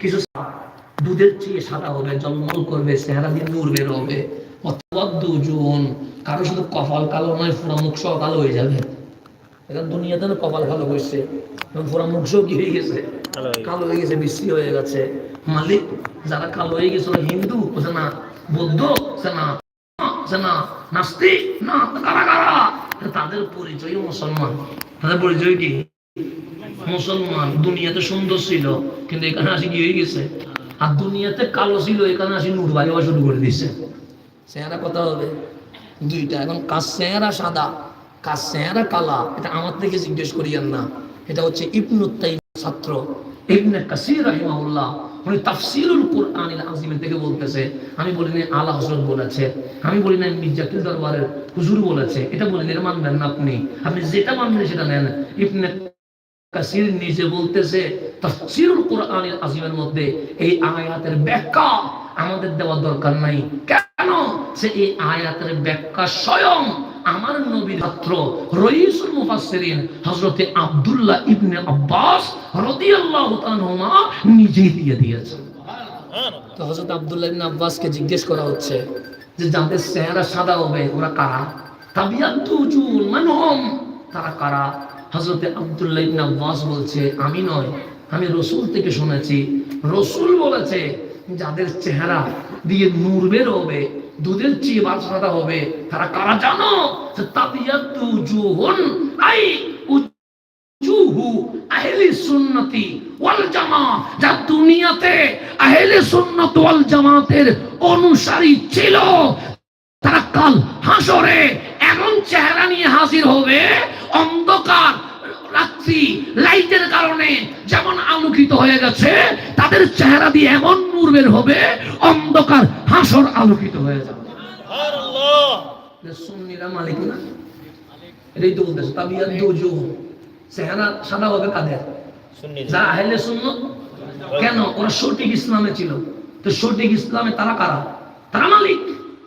কিছু দুধের চেয়ে সাদা হবে জলমল করবে চেহারা দিয়ে নূর বের হবে। দুজন কারও শুধু কপাল কালো নয় পুরো মুখ সহ কালো হয়ে যাবে। এখন দুনিয়াতে না কপাল ভালো হয়েছে এবং পুরো মুখ সহ কি হয়ে গেছে? কালো হয়ে গেছে। কালো হয়ে গেছে বিশ্রী হয়ে গেছে। মালিক যারা কালো হয়ে গেছে ওরা হিন্দু সে না বৌদ্ধ সে না সে না নাস্তিক না কারা কারা? তাদের পরিচয় মুসলমান। তাদের পরিচয় কি? মুসলমান দুনিয়াতে সুন্দর ছিল কিন্তু এখানে আসি কি হয়ে গেছে? আর দুনিয়াতে কালো ছিল এখানে আসি নূর বাড়ি হওয়া শুরু করে দিচ্ছে চেহারা কথা হবে। দুইটা এখন কাজ চেহারা সাদা কাজ চেহারা কালা এটা আমার থেকে জিজ্ঞেস করিয়েন না। এটা হচ্ছে ইবনুত্তাই ছাত্র। ইবনে কাসির রাহিমাহুল্লাহ উনি তাফসিরুল কোরআনিল আজিমের থেকে বলতেছে আমি বলি না আলা হজরত বলেছে আমি বলি না মির্জাকিল দরবারের হুজুর বলেছে এটা বলি না এটা মানবেন না আপনি। আপনি যেটা মানবেন সেটা নেন। ইবনে কাসির নিজে বলতেছে তাফসিরুল কোরআনিল আজিমের মধ্যে এই আয়াতের ব্যাখ্যা আমাদের দেওয়ার দরকার নাই। কেন? সে এই আয়াতের ব্যাখ্যা স্বয়ং আমার নবীর ছাত্র রইসুল মুফাসসিরিন হযরতে আব্দুল্লাহ ইবনে আব্বাস রাদিয়াল্লাহু তাআলা নিজেই দিয়ে দিয়েছেন তো হযরত আব্দুল্লাহ ইবনে আব্বাসকে জিজ্ঞেস করা হচ্ছে যে যাদের চেহারা সাদা হবে ওরা কারা? তাবিয়াতু উজুল মানহুম তারা কারা? হযরতে আব্দুল্লাহ ইবনে আব্বাস বলছে, আমি নয়, আমি রসুল থেকে শুনেছি। রসুল বলেছে, যাদের চেহারা দিয়ে নূর বের হবে, দুধের চেয়ে বাল সাদা হবে, তারা কারা জানো? জামাতের অনুসারী ছিল, তারা কাল হাসরে এমন চেহারা নিয়ে হাজির হবে অন্ধকার রাত্রি লাইটের কারণে যেমন আলোকিত হয়ে গেছে তাদের চেহারা দিয়ে এমন নূর বের হবে অন্ধকার হাসর আলোকিত হয়ে যাবে। সুন্নিরা মালিক না এটাই তো বলতেছে তাবিয়াত দুজু চেহারা সাদা হবে কাদের যারা আহলে সুন্নত। কেন? ওরা সঠিক ইসলামে ছিল। তো সঠিক ইসলামে তারা কারা? তারা মালিক।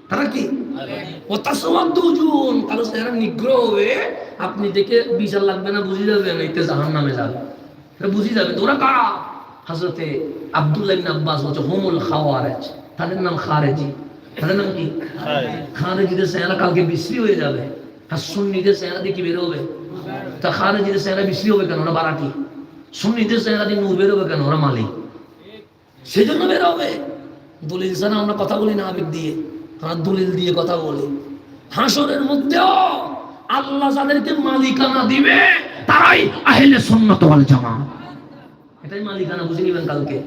তারা কি? ও কারও চেহারা নিগ্রহ হবে আপনি দেখে বিচার লাগবে না বুঝে যাবেন এতে জাহান নামে যাবে। এটা বুঝে যাবে তো ওরা কারা? আব্দুল্লাহ আব্বাস বলছে হুমুল খাওয়ারেজ। তাদের নাম খারেজি। তাদের নাম কি? খারেজিদের চেহারা কালকে বিশ্রী হয়ে যাবে। আর সুন্নিদের চেহারা দিয়ে কি বের তা খারেজিদের চেহারা বিশ্রী হবে কেন? ওরা বারাটি সুন্নিদের চেহারা দিয়ে নূর বের হবে কেন? ওরা মালিক। সেজন্য বের হবে। দলিল ছাড়া আমরা কথা বলি না আবেগ দিয়ে। দলিল দিয়ে কথা বলি। হাসরের মধ্যেও আল্লাহ যাদেরকে মালিকানা দিবে তারাই আহলে সুন্নাত ওয়াল জামা এটাই মালিকানা বুঝে নিবেন কালকে?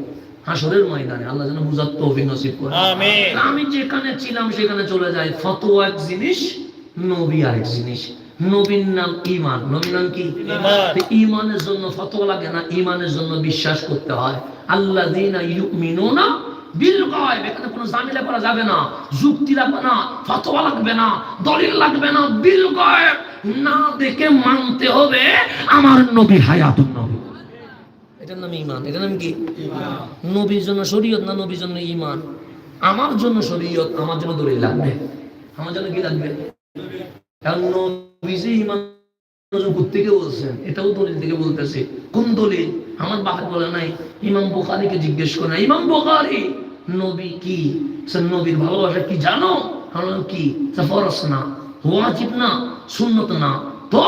হাসরের ময়দানে আল্লাহ যেন বুঝার তৌফিক নসিব করে। আমি যেখানে ছিলাম সেখানে চলে যাই। ফতোয়া এক জিনিস নবী আরেক জিনিস। নবীর নাম ইমান নবীর নাম কি। ইমানের জন্য ফতোয়া লাগে না ইমানের জন্য বিশ্বাস করতে হয়। আল্লাহ দিনা ইউমিনুনা বিল গায়ব এখানে কোনো ঝামেলা করা যাবে না। যুক্তি লাগবে না ফতোয়া লাগবে না দলিল লাগবে না বিল গায়ব না দেখে মানতে হবে আমার নবী হায়াতুন নবী। এটার নাম ইমান এটার নাম কি? নবীর জন্য শরীয়ত না নবীর জন্য ইমান আমার জন্য শরীয়ত আমার জন্য দলিল লাগবে। আমার জন্য কি লাগবে? কারণ নবী যে ইমান থেকে বলছেন এটাও দলিল থেকে বলতেছে। কোন দলিল? আমার বাপে বলে নাই ইমাম বুখারীকে জিজ্ঞেস করে ইমাম বুখারী নবী কি? নবীর ভালোবাসা কি জানো? বললাম, কি? ফরস না ওয়াজিব না সুন্নত না। তো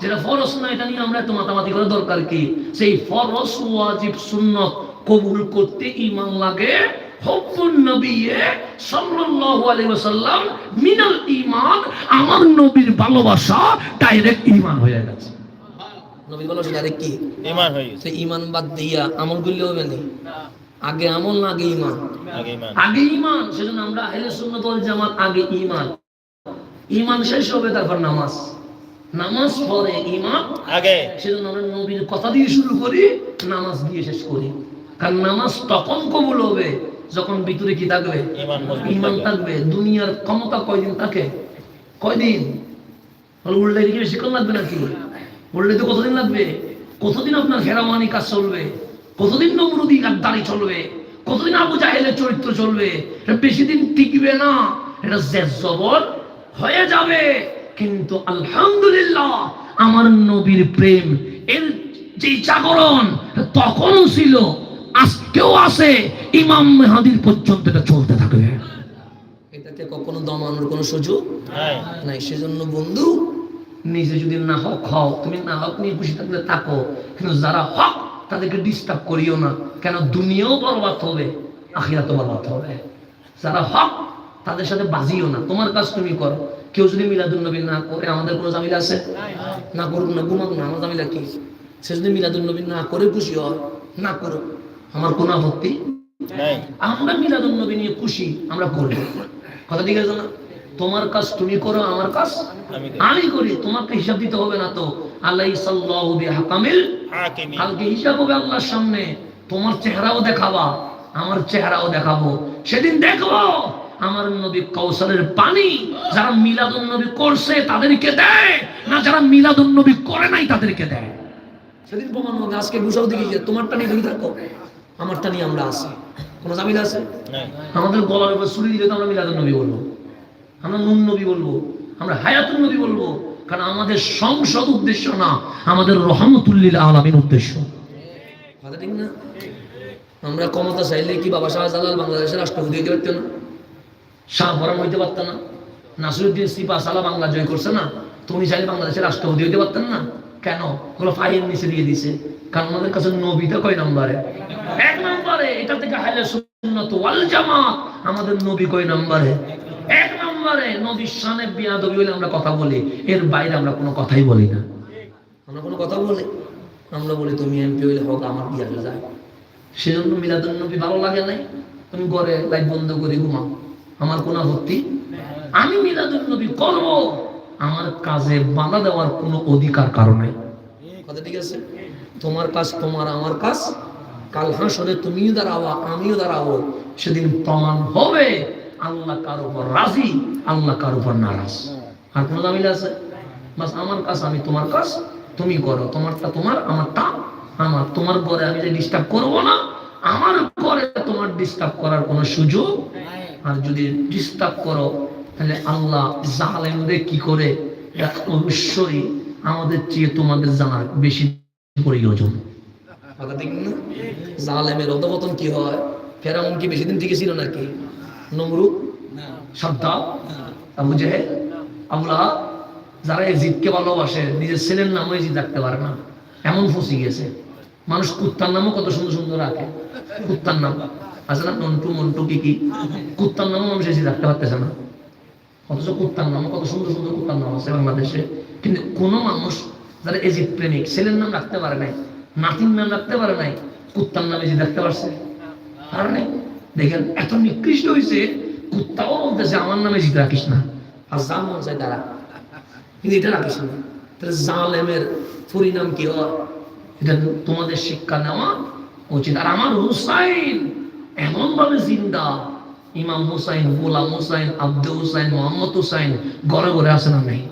যেটা ফরস না এটা নিয়ে আমরা এত মাতামাতি করার দরকার কি? সেই ফরস ওয়াজিব সুন্নত কবুল করতে ইমান লাগে হব্বুন নবিয়ে সাল্লাল্লাহু আলাইহি ওয়াসাল্লাম মিনাল ঈমান। আমার নবীর ভালোবাসা ডাইরেক্ট ঈমান হয়ে গেছে। নবীর ভালোবাসা ডাইরেক্ট কি? ঈমান হয়ে গেছে। বাদ দিয়া আমল হবে না। আগে আমল না আগে ঈমান। আগে ঈমান। সেজন্য আমরা আহলে সুন্নাত জামাত আগে ঈমান। ঈমান শেষ হবে তারপর নামাজ। নামাজ পরে ঈমান। আগে। সেজন্য আমরা নবীর কথা দিয়ে শুরু করি নামাজ দিয়ে শেষ করি। কারণ নামাজ তখন কবুল হবে যখন ভিতরে কি থাকবে? ইমান থাকবে। দুনিয়ার ক্ষমতা কয়দিন থাকে? কয়দিন? বলে উল্টাই দিকে বেশিক্ষণ লাগবে নাকি? উল্টাইতে কতদিন লাগবে? কতদিন আপনার ফেরামানি কাজ চলবে? কতদিন নমরুদি গাদ্দারি চলবে? কতদিন আবু জাহেলের চরিত্র চলবে? এটা বেশি দিন টিকবে না। এটা জেদ জবর হয়ে যাবে। কিন্তু আলহামদুলিল্লাহ আমার নবীর প্রেম এর যে জাগরণ তখনও ছিল আজকেও আছে। ইমাম মেহাদির পর্যন্ত এটা চলতে থাকবে। এটাকে কখনো দমানোর কোনো সুযোগ নাই। নাই। সেজন্য বন্ধু নিজে যদি না হক হও তুমি না হক নিয়ে খুশি থাকলে থাকো। কিন্তু যারা হক তাদেরকে ডিস্টার্ব করিও না। কেন? দুনিয়াও বরবাদ হবে আখিরা তো বরবাদ হবে। যারা হক তাদের সাথে বাজিও না। তোমার কাজ তুমি করো। কেউ যদি মিলাদুল নবী না করে আমাদের কোনো জামিলা আছে? না করুক না ঘুমাক না আমার জামিলা কি? সে যদি মিলাদুল নবী না করে খুশি হয় না করো আমার কোনো আপত্তি আমরা মিলাদুল নবী নিয়ে খুশি আমরা করব কথা ঠিক আছে না? তোমার কাজ তুমি করো আমার কাজ আমি আমি করি। তোমাকে হিসাব দিতে হবে না তো। বিহাকামিল কালকে হিসাব হবে আল্লাহর সামনে। তোমার চেহারাও দেখাবা আমার চেহারাও দেখাবো। সেদিন দেখব আমার নবী কৌশলের পানি যারা মিলাদুন নবী করছে তাদেরকে দেয় না যারা মিলাদুন নবী করে নাই তাদেরকে দেয়। সেদিন প্রমাণ হবে আজকে গুছাও দেখি যে তোমারটা নিয়ে তুমি থাকো আমারটা নিয়ে আমরা আসি কোনো জামিল আছে? আমাদের গলার উপর ছুরি দিলে তো আমরা মিলাদুন নবী বলব আমরা নুন নবী বলব আমরা হায়াতুন নবী বলব। কারণ আমাদের সংসদ উদ্দেশ্য না, আমাদের রহমতুল্লিল আলমীর উদ্দেশ্য। কথা ঠিক না? আমরা ক্ষমতা চাইলে কি বাবা শাহজালাল বাংলাদেশের রাষ্ট্রপতি হইতে পারতো না? শাহ শাহবরান হইতে পারত না? নাসিরুদ্দিন সিপা সালা বাংলা জয় করছে না? তুমি চাইলে বাংলাদেশের রাষ্ট্রপতি হইতে পারতেন না? কেন? ওগুলো ফাইল নিচে দিয়ে দিছে। কারণ আমাদের কাছে নবীটা কয় নম্বরে? এক নম্বরে। এটা থেকে হাইলে সুন্নত ওয়াল জামাত। আমাদের নবী কয় নম্বরে? এক নম্বরে নবীর সানে বিয়াদবি বলে আমরা কথা বলি এর বাইরে আমরা কোনো কথাই বলি না। আমরা কোনো কথা বলি? আমরা বলি তুমি এমপি হইলে হোক আমার বিয়া হয়ে যায়। সেজন্য মিলাদুল নবী ভালো লাগে নাই? তুমি ঘরে লাইট বন্ধ করে ঘুমাও। আমার কোনো আপত্তি? আমি মিলাদুল নবী করব। আমার কাজে বাধা দেওয়ার কোনো অধিকার কারণে কথা ঠিক আছে? তোমার কাজ তোমার আমার কাজ। কাল হাসরে তুমিও দাঁড়াওয়া আমিও দাঁড়াবো। সেদিন প্রমাণ হবে। আল্লাহ কার উপর রাজি, আল্লাহ কার উপর নারাজ। আর কোনো দামিল আছে? বাস আমার কাজ, আমি তোমার কাজ, তুমি করো। তোমারটা তোমার, আমারটা আমার। তোমার ঘরে আমি যে ডিস্টার্ব করব না, আমার ঘরে তোমার ডিস্টার্ব করার কোনো সুযোগ আর যদি ডিস্টার্ব করো, তাহলে আল্লাহ জালেমদের কি করে? অবশ্যই আমাদের চেয়ে তোমাদের জানার বেশি প্রয়োজন। জালেমের অধপতন কি হয়? ফেরাউন কি বেশি দিন থেকে ছিল নাকি? সাদ্দাম আবু যারা ভালোবাসে, নিজের ছেলের নামও রাখতে পারে না। এমন ফসি গেছে। মানুষ কুত্তার নামও কত সুন্দর সুন্দর রাখে। কুত্তার নাম। আছে না নন্টু মন্টু কি কি? কুত্তার নামও মানুষ এজিদ রাখতে পারতেছে না। অথচ কুত্তার নামও কত সুন্দর সুন্দর কুত্তার নাম আছে বাংলাদেশে। কিন্তু কোনো মানুষ যারা এজিদ প্রেমিক, ছেলের নাম রাখতে পারে নাই, নাতির নাম রাখতে পারে নাই, কুত্তার নাম এজিদ রাখতে পারছে। পারে নাই। দেখেন এত নিকৃষ্ট হয়েছে কুত্তাও বলতেছে আমার নামে জিত রাখিস না। আর যা মন চায় তারা কিন্তু এটা রাখিস না। তাহলে জালেমের পরিণাম কি হয়? এটা তোমাদের শিক্ষা নেওয়া উচিত। আর আমার হুসাইন এমন ভাবে জিন্দা। ইমাম হুসাইন গোলাম হুসাইন আব্দুল হুসাইন মোহাম্মদ হুসাইন ঘরে ঘরে আছে না নেই?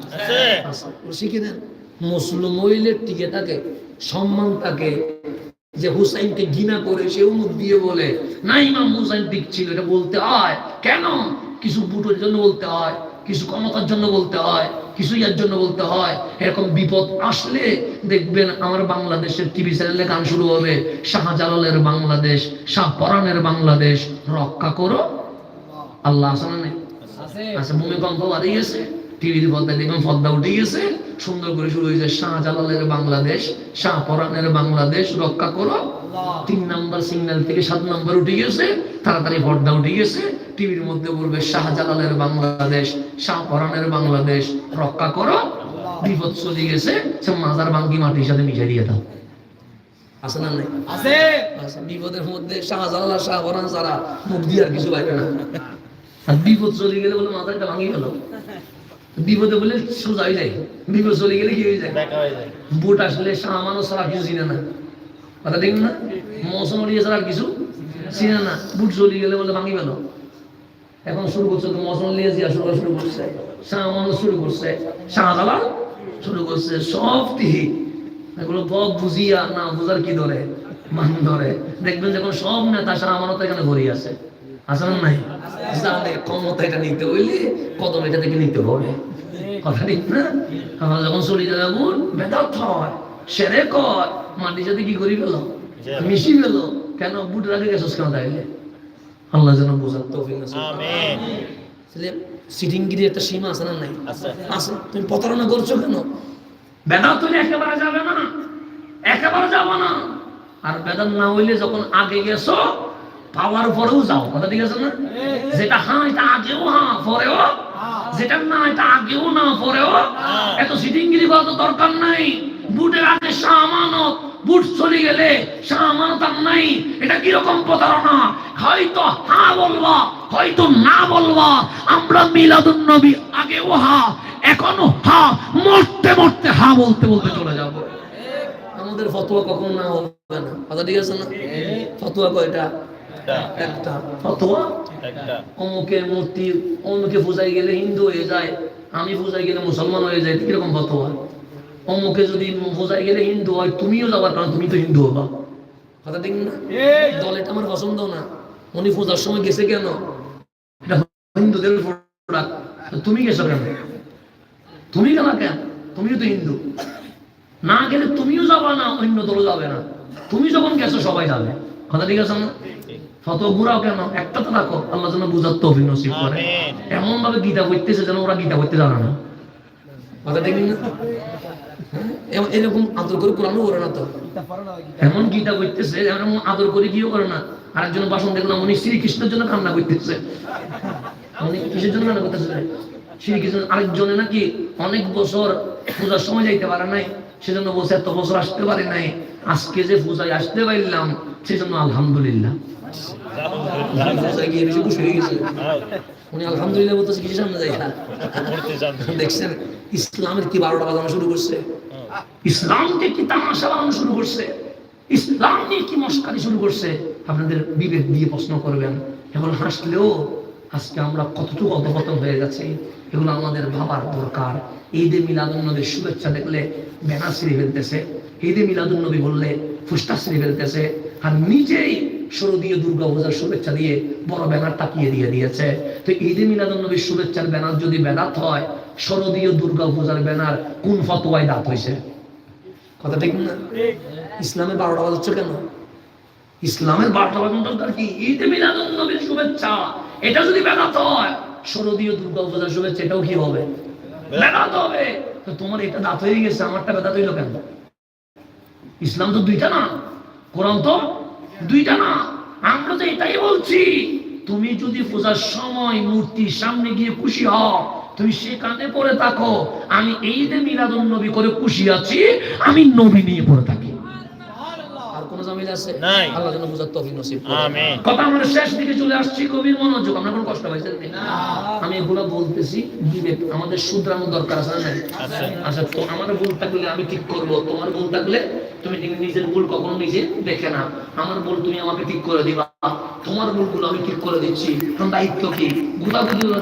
আছে। শিখে দেন মুসলিম মহিলের টিকে থাকে সম্মান থাকে যে হুসাইনকে ঘৃণা করে সেও মুখ দিয়ে বলে না ইমাম হুসাইন ঠিক ছিল এটা বলতে হয়। কেন? কিছু বুটোর জন্য বলতে হয় কিছু ক্ষমতার জন্য বলতে হয় কিছু ইয়ার জন্য বলতে হয়। এরকম বিপদ আসলে দেখবেন আমার বাংলাদেশের টিভি চ্যানেলে গান শুরু হবে শাহজালালের বাংলাদেশ শাহ পরানের বাংলাদেশ। রক্ষা করো। আল্লাহ আসলে নেই? আচ্ছা ভূমিকম্প বাড়ি গেছে টিভির পর্দায় দেখবেন পর্দা উঠে গেছে সুন্দর করে শুরু হয়েছে শাহজালালের বাংলাদেশ শাহপরানের বাংলাদেশ রক্ষা করো। তিন নাম্বার সিগন্যাল থেকে সাত নাম্বার উঠে গেছে তাড়াতাড়ি পর্দা উঠে গেছে টিভির মধ্যে বলবে শাহজালালের বাংলাদেশ শাহপরানের বাংলাদেশ রক্ষা করো। বিপদ চলে গেছে সে মাজার ভাঙ্গি মাটির সাথে মিশে দিয়ে দাও। আছে না নাই? আছে। আচ্ছা, বিপদের মধ্যে শাহজালাল আর শাহপরান ছাড়া মুখ দিয়ে আর কিছু বাইরে না। আর বিপদ চলে গেলে বলে মাথাটা ভাঙি গেল। বিপদে বলে সোজা হয়ে যায়। বিপদ চলে গেলে কি হয়ে যায়? বুট আসলে সামানো ছাড়া কিছু চিনে না। কথা ঠিক না? মৌসুম উড়িয়ে ছাড়া কিছু চিনে না। বুট চলে গেলে বলে ভাঙি গেল এখন শুরু করছে তো মৌসুম লিয়ে জিয়া শুরু শুরু করছে। সামানো শুরু করছে। শাহজালাল শুরু করছে সব তিহি এগুলো বক বুঝিয়া না বুঝার কি ধরে মান ধরে দেখবেন যখন সব নেতা সামানত এখানে ভরি আছে আছে না নাই। জানে ক্ষমতা এটা নিতে হইলে কদম এটা থেকে নিতে হবে। কথা ঠিক না? আমরা যখন চলে যাব বেদার্থ হয় সেরে কয় মাটির সাথে কি করি ফেলো? মিশি ফেলো। কেন বুটের আগে গেছিস কেন তাইলে? আল্লাহ যেন বোঝার তৌফিক নসিব করে। আমিন। সিটিংগিরি একটা সীমা আছে না নাই? আছে। তুমি প্রতারণা করছ কেন? বেদাত হইলে একেবারে যাবে না। একেবারে যাব না। আর বেদাত না হইলে যখন আগে গেছো পাওয়ার পরেও যাও। কথা ঠিক আছে না? যেটা হ্যাঁ এটা আগেও হ্যাঁ পরেও। যেটা না এটা আগেও না পরেও। এত সিটিংগিরি করা তো দরকার নাই। বুটের আগে সামানত বুট চলে গেলে সামানত আর নাই। এটা কীরকম প্রতারণা? হয়তো হ্যাঁ বলবা হয়তো না বলবা। আমরা মিলাদুন নবী আগেও হা এখনও হা মরতে মরতে হা বলতে বলতে চলে যাব। আমাদের ফতোয়া কখনো না হবে না। কথা ঠিক আছে না? ফতোয়া কয়টা? একটা। একটা। ফতোয়া অমুকের মূর্তি অমুকে পূজায় গেলে হিন্দু হয়ে যায় আমি পূজায় গেলে মুসলমান হয়ে যায় কীরকম ফতোয়া? অমুকে যদি পূজায় গেলে হিন্দু হয় তুমিও যাবার কারণ তুমি তো হিন্দু হবা। কথা ঠিক না? আমার পছন্দ না। উনি পূজার সময় গেছে কেন? এটা হিন্দুদের প্রোডাক্ট তুমি গেছো কেন? তুমি গেল কেন? তুমিও তো হিন্দু। না গেলে তুমিও যাবা না অন্য দল যাবে না। তুমি যখন গেছো সবাই যাবে। কথা ঠিক আছে না? ফত ঘুরাও কেন? একটা তো রাখো আল্লাহ যেন বুঝার তৌফিক নসিব করে। এমন ভাবে গীতা পড়তেছে যেন ওরা গীতা পড়তে জানে না। কথা না? হ্যাঁ? এরকম আদর করে কোরআনও করে না তো। এমন গীতা করতেছে এমন আদর করে কিও করে না। আরেকজন বাসন দেখলাম উনি শ্রীকৃষ্ণের জন্য কান্না করতেছে। উনি কিসের জন্য কান্না করতেছে? শ্রীকৃষ্ণ আরেকজনে নাকি অনেক বছর পূজার সময় যাইতে পারে নাই। সেজন্য বসে এত বছর আসতে পারে নাই। আজকে যে পূজায় আসতে পারলাম, সেজন্য আলহামদুলিল্লাহ। ইসলামের কি বারোটা বাজানো শুরু করছে? কি তামাশা বানানো শুরু করছে? ইসলাম কি শুরু করছে? আপনাদের বিবেক দিয়ে প্রশ্ন করবেন। এখন হাসলেও আজকে আমরা কতটুকু অধপতন হয়ে গেছে এগুলো আমাদের ভাবার দরকার। ঈদে মিলাদুল নবীর শুভেচ্ছা দেখলে ব্যানার ছিঁড়ে ফেলতেছে। ঈদে মিলাদুল নবী বললে ফুস্টা ছিঁড়ে ফেলতেছে। আর নিজেই শরদীয় দুর্গা পূজার শুভেচ্ছা দিয়ে বড় ব্যানার তাকিয়ে দিয়ে দিয়েছে। তো ঈদে মিলাদুল নবীর শুভেচ্ছার ব্যানার যদি বেদাত হয় শরদীয় দুর্গা পূজার ব্যানার কোন ফতোয়ায় দাঁত হয়েছে কথা ঠিক না? ইসলামের বারোটা বাজাচ্ছে কেন? ইসলামের বারোটা বাজানো দরকার কি? ঈদে মিলাদুন নবীর শুভেচ্ছা। এটা যদি বেদাত হয় শরদীয় দুর্গা পূজার শুভেচ্ছা এটাও কি হবে? বেদাত হবে। তো তোমার এটা দাঁত হয়ে গেছে, আমারটা বেদাত হইল কেন? ইসলাম তো দুইটা না, কোরআন তো দুইটা না। আমরা তো এটাই বলছি, তুমি যদি পূজার সময় মূর্তির সামনে গিয়ে খুশি হও, তুমি সে সেখানে পড়ে থাকো, আমি এই যে মিলাদুন নবী করে খুশি আছি, আমি নবী নিয়ে পড়ে থাকি। কোন আছে। আল্লাহ যেন বুঝার তৌফিক নসিব করে। আমিন। কথা আমরা শেষ দিকে চলে আসছি কবির মনোযোগ। আমরা কোনো কষ্ট পাইছেন না। আমি এগুলো বলতেছি বিবেক। আমাদের শুধরানোর দরকার আছে না আচ্ছা। তো আমার ভুল থাকলে আমি ঠিক করব। তোমার ভুল থাকলে তুমি নিজের ভুল কখনো নিজে দেখে না আমার ভুল তুমি আমাকে ঠিক করে দিবা। তোমার ভুলগুলো আমি ঠিক করে দিচ্ছি। দায়িত্ব কি? গুলা দায়িত্ব